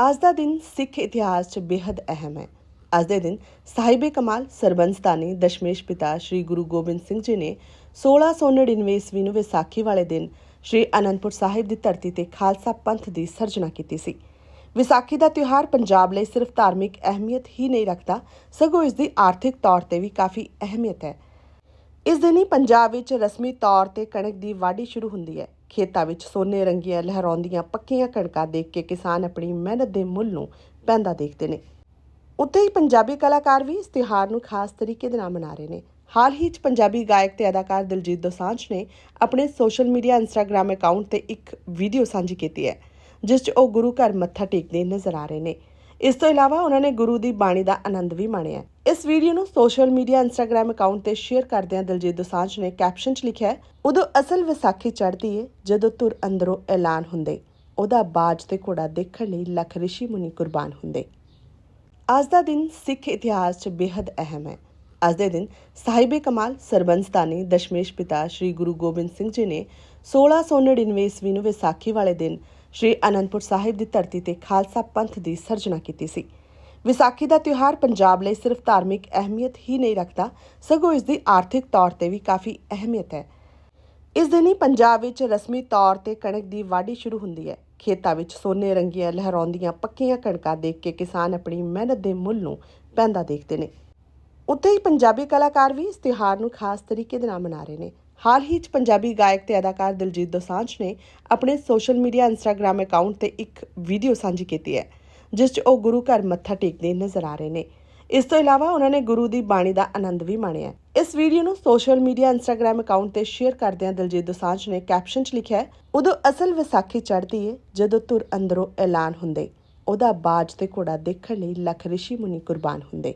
ਅੱਜ ਦਾ ਦਿਨ ਸਿੱਖ ਇਤਿਹਾਸ 'ਚ ਬੇਹੱਦ ਅਹਿਮ ਹੈ। ਅੱਜ ਦੇ ਦਿਨ ਸਾਹਿਬੇ ਕਮਾਲ ਸਰਬੰਸਤਾਨੀ ਦਸ਼ਮੇਸ਼ ਪਿਤਾ ਸ੍ਰੀ ਗੁਰੂ ਗੋਬਿੰਦ ਸਿੰਘ ਜੀ ਨੇ 1699 ਈਸਵੀ ਨੂੰ ਵਿਸਾਖੀ ਵਾਲੇ ਦਿਨ ਸ੍ਰੀ ਅਨੰਦਪੁਰ ਸਾਹਿਬ ਦੀ ਧਰਤੀ ਤੇ ਖਾਲਸਾ ਪੰਥ ਦੀ ਸਿਰਜਣਾ ਕੀਤੀ ਸੀ। ਵਿਸਾਖੀ ਦਾ ਤਿਉਹਾਰ ਪੰਜਾਬ ਲਈ ਸਿਰਫ ਧਾਰਮਿਕ ਅਹਿਮੀਅਤ ਹੀ ਨਹੀਂ ਰੱਖਦਾ, ਸਗੋਂ ਇਸ ਦੀ ਆਰਥਿਕ ਤੌਰ ਤੇ ਵੀ ਕਾਫੀ ਅਹਿਮੀਅਤ ਹੈ। ਇਸ ਦਿਨ ਹੀ ਪੰਜਾਬ ਵਿੱਚ ਰਸਮੀ ਤੌਰ ਤੇ ਕਣਕ ਦੀ ਵਾਢੀ ਸ਼ੁਰੂ ਹੁੰਦੀ ਹੈ। ਖੇਤਾਂ ਵਿੱਚ ਸੋਨੇ ਰੰਗੀਆਂ ਲਹਿਰਾਉਂਦੀਆਂ ਪੱਕੀਆਂ ਕਣਕਾਂ ਦੇਖ ਕੇ ਕਿਸਾਨ ਆਪਣੀ ਮਿਹਨਤ ਦੇ ਮੁੱਲ ਨੂੰ ਪੈਂਦਾ ਦੇਖਦੇ ਨੇ। ਉੱਥੇ ਹੀ ਪੰਜਾਬੀ ਕਲਾਕਾਰ ਵੀ ਇਸ ਤਿਹਾਰ ਨੂੰ ਖਾਸ ਤਰੀਕੇ ਦੇ ਨਾਲ ਮਨਾ ਰਹੇ ਨੇ। ਹਾਲ ਹੀ 'ਚ ਪੰਜਾਬੀ ਗਾਇਕ ਤੇ ਅਦਾਕਾਰ ਦਿਲਜੀਤ ਦੋਸਾਂਝ ਨੇ ਆਪਣੇ ਸੋਸ਼ਲ ਮੀਡੀਆ ਇੰਸਟਾਗ੍ਰam ਅਕਾਊਂਟ ਤੇ ਇੱਕ ਵੀਡੀਓ ਸਾਂਝੀ ਕੀਤੀ ਹੈ, ਜਿਸ 'ਚ ਉਹ ਗੁਰੂ ਘਰ ਮੱਥਾ ਟੇਕਦੇ ਨਜ਼ਰ ਆ ਰਹੇ ਨੇ। ਇਸ ਤੋਂ ਇਲਾਵਾ ਉਹਨਾਂ ਨੇ ਗੁਰੂ ਦੀ ਬਾਣੀ ਦਾ ਆਨੰਦ ਵੀ ਮਾਣਿਆ ਇਸ ਵੀਡੀਓ ਨੂੰ ਸੋਸ਼ਲ ਮੀਡੀਆ ਇੰਸਟਾਗ੍ਰam ਅਕਾਊਂਟ ਤੇ ਸ਼ੇਅਰ ਕਰਦਿਆਂ ਦਿਲਜੀਤ ਦੋਸਾਂਝ ਨੇ ਕੈਪਸ਼ਨ 'ਚ ਲਿਖਿਆ ਉਦੋਂ ਅਸਲ ਵਿਸਾਖੀ ਚੜ੍ਹਦੀ ਏ, ਜਦੋਂ ਤੁਰ ਅੰਦਰੋਂ ਐਲਾਨ ਹੁੰਦੇ। ਉਹਦਾ ਬਾਜ ਤੇ ਘੋੜਾ ਦੇਖਣ ਲਈ ਲੱਖ ਰਿਸ਼ੀ ਮੁਨੀ ਕੁਰਬਾਨ ਹੁੰਦੇ। ਅੱਜ ਦਾ ਦਿਨ ਸਿੱਖ ਇਤਿਹਾਸ 'ਚ ਬੇहद ਅਹਿਮ ਹੈ। ਅੱਜ ਦੇ ਦਿਨ ਸਾਹਿਬੇ ਕਮਾਲ ਸਰਬੰਸਤਾਨੀ ਦਸ਼ਮੇਸ਼ ਪਿਤਾ ਸ੍ਰੀ ਗੁਰੂ ਗੋਬਿੰਦ ਸਿੰਘ ਜੀ ਨੇ 1699 ਈਸਵੀ ਨੂੰ ਵਿਸਾਖੀ ਵਾਲੇ ਦਿਨ ਸ਼੍ਰੀ ਅਨੰਦਪੁਰ ਸਾਹਿਬ ਦੀ ਧਰਤੀ ਤੇ ਖਾਲਸਾ ਪੰਥ ਦੀ ਸਿਰਜਣਾ ਕੀਤੀ ਸੀ। ਵਿਸਾਖੀ ਦਾ ਤਿਉਹਾਰ ਪੰਜਾਬ ਲਈ ਸਿਰਫ ਧਾਰਮਿਕ ਅਹਿਮੀਅਤ ਹੀ ਨਹੀਂ ਰੱਖਦਾ, ਸਗੋਂ ਇਸ ਦੀ ਆਰਥਿਕ ਤੌਰ ਤੇ ਵੀ ਕਾਫੀ ਅਹਿਮੀਅਤ ਹੈ। ਇਸ ਦਿਨ ਹੀ ਪੰਜਾਬ ਵਿੱਚ ਰਸਮੀ ਤੌਰ ਤੇ ਕਣਕ ਦੀ ਵਾਢੀ ਸ਼ੁਰੂ ਹੁੰਦੀ ਹੈ। ਖੇਤਾਂ ਵਿੱਚ ਸੋਨੇ ਰੰਗੀਆਂ ਲਹਿਰਾਉਂਦੀਆਂ ਪੱਕੀਆਂ ਕਣਕਾਂ ਦੇਖ ਕੇ ਕਿਸਾਨ ਆਪਣੀ ਮਿਹਨਤ ਦੇ ਮੁੱਲ ਨੂੰ ਪੈਂਦਾ ਦੇਖਦੇ ਨੇ। ਉੱਥੇ ਹੀ ਪੰਜਾਬੀ ਕਲਾਕਾਰ ਵੀ ਇਸ ਤਿਉਹਾਰ ਨੂੰ ਖਾਸ ਤਰੀਕੇ ਦੇ ਨਾਲ ਮਨਾ ਰਹੇ ਨੇ। ਹਾਲ ਹੀ 'ਚ ਪੰਜਾਬੀ ਗਾਇਕ ਤੇ ਅਦਾਕਾਰ ਦਿਲਜੀਤ ਦੋਸਾਂਝ ਨੇ ਆਪਣੇ ਸੋਸ਼ਲ ਮੀਡੀਆ ਇੰਸਟਾਗ੍ਰam ਅਕਾਊਂਟ ਤੇ ਇੱਕ ਵੀਡੀਓ ਸਾਂਝੀ ਕੀਤੀ ਹੈ, ਜਿਸ 'ਚ ਉਹ ਗੁਰੂ ਘਰ ਮੱਥਾ ਟੇਕਦੇ ਨਜ਼ਰ ਆ ਰਹੇ ਨੇ। ਇਸ ਤੋਂ ਇਲਾਵਾ ਉਹਨਾਂ ਨੇ ਗੁਰੂ ਦੀ ਬਾਣੀ ਦਾ ਆਨੰਦ ਵੀ ਮਾਣਿਆ ਇਸ ਵੀਡੀਓ ਨੂੰ ਸੋਸ਼ਲ ਮੀਡੀਆ ਇੰਸਟਾਗ੍ਰam ਅਕਾਊਂਟ ਤੇ ਸ਼ੇਅਰ ਕਰਦਿਆਂ ਦਿਲਜੀਤ ਦੋਸਾਂਝ ਨੇ ਕੈਪਸ਼ਨ 'ਚ ਲਿਖਿਆ ਉਦੋਂ ਅਸਲ ਵਿਸਾਖੀ ਚੜ੍ਹਦੀ ਏ, ਜਦੋਂ ਤੁਰ ਅੰਦਰੋਂ ਐਲਾਨ ਹੁੰਦੇ। ਉਹਦਾ ਬਾਜ ਤੇ ਘੋੜਾ ਦੇਖਣ ਲਈ ਲੱਖ ਰਿਸ਼ੀ ਮੁਨੀ ਕੁਰਬਾਨ ਹੁੰਦੇ।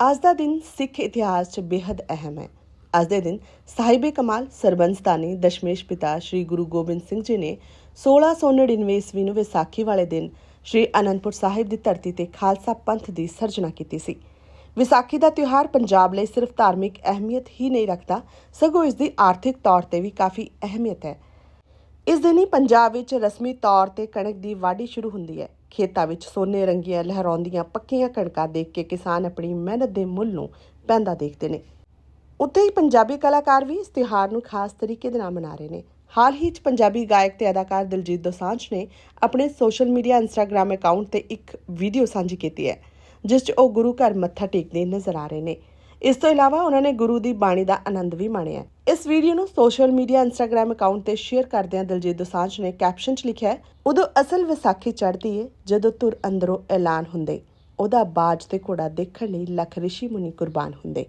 ਅੱਜ ਦਾ ਦਿਨ ਸਿੱਖ ਇਤਿਹਾਸ 'ਚ ਬੇਹੱਦ ਅਹਿਮ ਹੈ। ਅੱਜ ਦੇ ਦਿਨ ਸਾਹਿਬੇ ਕਮਾਲ ਸਰਬੰਸਤਾਨੀ ਦਸ਼ਮੇਸ਼ ਪਿਤਾ ਸ੍ਰੀ ਗੁਰੂ ਗੋਬਿੰਦ ਸਿੰਘ ਜੀ ਨੇ 1699 ਈਸਵੀ ਨੂੰ ਵਿਸਾਖੀ ਵਾਲੇ ਦਿਨ ਸ੍ਰੀ ਅਨੰਦਪੁਰ ਸਾਹਿਬ ਦੀ ਧਰਤੀ ਤੇ ਖਾਲਸਾ ਪੰਥ ਦੀ ਸਿਰਜਣਾ ਕੀਤੀ ਸੀ। ਵਿਸਾਖੀ ਦਾ ਤਿਉਹਾਰ ਪੰਜਾਬ ਲਈ ਸਿਰਫ ਧਾਰਮਿਕ ਅਹਿਮੀਅਤ ਹੀ ਨਹੀਂ ਰੱਖਦਾ, ਸਗੋਂ ਇਸ ਦੀ ਆਰਥਿਕ ਤੌਰ ਤੇ ਵੀ ਕਾਫੀ ਅਹਿਮੀਅਤ ਹੈ। ਇਸ ਦਿਨ ਹੀ ਪੰਜਾਬ ਵਿੱਚ ਰਸਮੀ ਤੌਰ ਤੇ ਕਣਕ ਦੀ ਵਾਢੀ ਸ਼ੁਰੂ ਹੁੰਦੀ ਹੈ। ਖੇਤਾਂ ਵਿੱਚ ਸੋਨੇ ਰੰਗੀਆਂ ਲਹਿਰਾਉਂਦੀਆਂ ਪੱਕੀਆਂ ਕਣਕਾਂ ਦੇਖ ਕੇ ਕਿਸਾਨ ਆਪਣੀ ਮਿਹਨਤ ਦੇ ਮੁੱਲ ਨੂੰ ਪੈਂਦਾ ਦੇਖਦੇ ਨੇ। ਉੱਥੇ ਹੀ ਪੰਜਾਬੀ ਕਲਾਕਾਰ ਵੀ ਇਸ ਤਿਉਹਾਰ ਨੂੰ ਖਾਸ ਤਰੀਕੇ ਦੇ ਨਾਲ ਮਨਾ ਰਹੇ ਨੇ। ਹਾਲ ਹੀ 'ਚ ਪੰਜਾਬੀ ਗਾਇਕ ਤੇ ਅਦਾਕਾਰ ਦਿਲਜੀਤ ਦੋਸਾਂਝ ਨੇ ਆਪਣੇ ਸੋਸ਼ਲ ਮੀਡੀਆ ਇੰਸਟਾਗ੍ਰam ਅਕਾਊਂਟ ਤੇ ਇੱਕ ਵੀਡੀਓ ਸਾਂਝੀ ਕੀਤੀ ਹੈ, ਜਿਸ 'ਚ ਉਹ ਗੁਰੂ ਘਰ ਮੱਥਾ ਟੇਕਦੇ ਨਜ਼ਰ ਆ ਰਹੇ ਨੇ। ਇਸ ਤੋਂ ਇਲਾਵਾ ਉਹਨਾਂ ਨੇ ਗੁਰੂ ਦੀ ਬਾਣੀ ਦਾ ਆਨੰਦ ਵੀ ਮਾਣਿਆ ਇਸ ਵੀਡੀਓ ਨੂੰ ਸੋਸ਼ਲ ਮੀਡੀਆ ਇੰਸਟਾਗ੍ਰam ਅਕਾਊਂਟ ਤੇ ਸ਼ੇਅਰ ਕਰਦਿਆਂ ਦਿਲਜੀਤ ਦੋਸਾਂਝ ਨੇ ਕੈਪਸ਼ਨ 'ਚ ਲਿਖਿਆ ਉਦੋਂ ਅਸਲ ਵਿਸਾਖੀ ਚੜ੍ਹਦੀ ਏ, ਜਦੋਂ ਤੁਰ ਅੰਦਰੋਂ ਐਲਾਨ ਹੁੰਦੇ। ਉਹਦਾ ਬਾਜ ਤੇ ਘੋੜਾ ਦੇਖਣ ਲਈ ਲੱਖ ਰਿਸ਼ੀ ਮੁਨੀ ਕੁਰਬਾਨ ਹੁੰਦੇ।